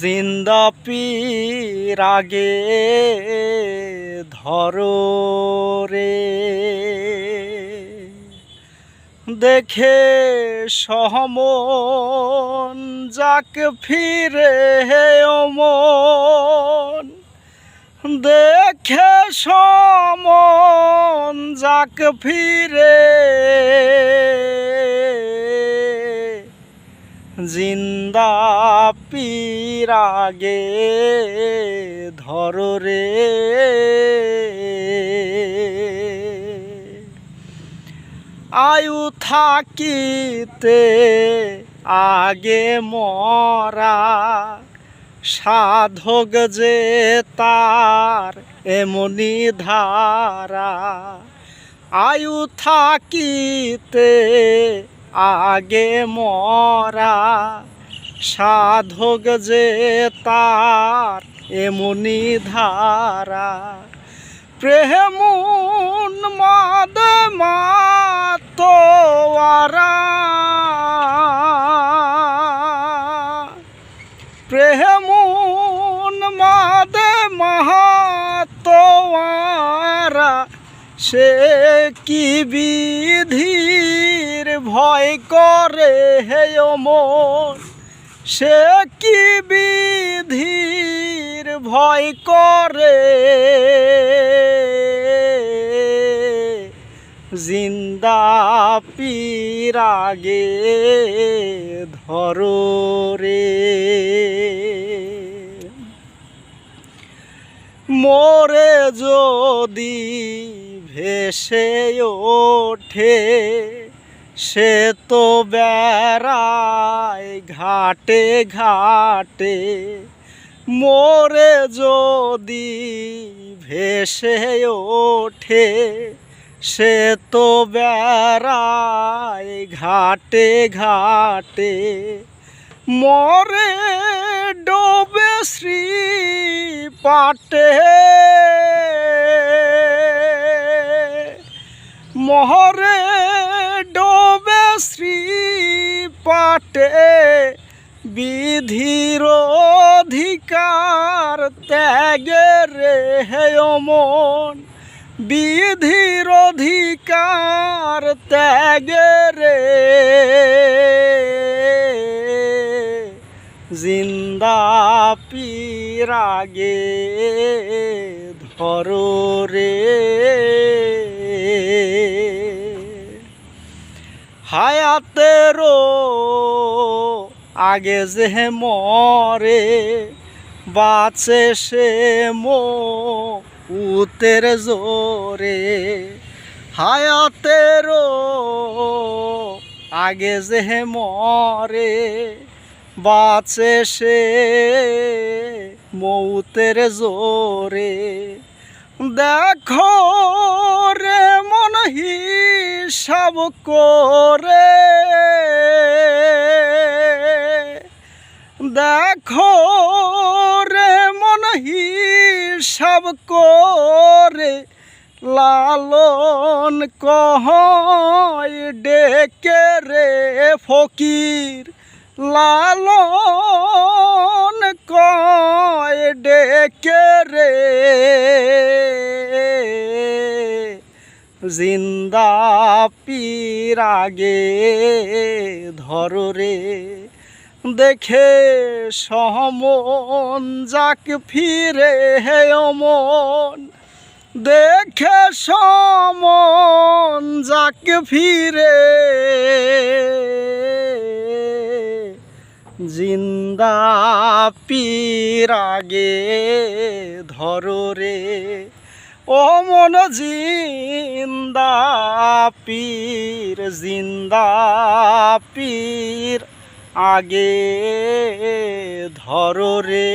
জিন্দা পীর আগে ধরো রে। দেখে সহমন, যাক ফিরে হে অমন। দেখে সমন যাক ফিরে জিন্দা পীরাগে ধরো রে। আয়ু থাকিতে আগে মরা সাধক যে তার এমনি ধারা। আয়ু থাকিতে আগে মরা সাধক যে তার এমনি ধারা। প্রেমুন মাদ মাতোয়ারা প্রেমুন মাদ মাহাতোয়ারা সে কি বিধির ভয় করে হে মন সে কি বিধির ভয় করে? জিন্দা পীরাগে ধরো রে। মোরে যদি ভেসে ওঠে, সে তো বেড়ায় ঘাটে ঘাটে। মোরে যদি ভেসে ওঠে, সে তো বেড়ায় ঘাটে ঘাটে। মরে ডোবে শ্রী পাটে মহরে ডোবে শ্রী পাটে বিধির অধিকার ত্যাগে রে হে মন। বিধির অধিকার ত্যাগে রে। জিন্দা পীরাগে ধরো রে। হায়াতেরও আগে যে মরে, বাঁচে সে মো উতের জোরে। হায়াতেরও আগে যে মরে, বাঁচে সে মৌতের জোরে। দেখো হিসাব করে। দেখো রে মন হিসাব করে, লালন কহয় ডেকে রে ফকির। লালন কয় ডেকে রে জিন্দা পীরাগে ধরো রে। দেখে সমন যাক ফিরে হে অমন। দেখে সমন যাক ফিরে জিন্দা পীরাগে ধরো রে। ও মন জিন্দা পীর জিন্দা পীর। আগে ধরো রে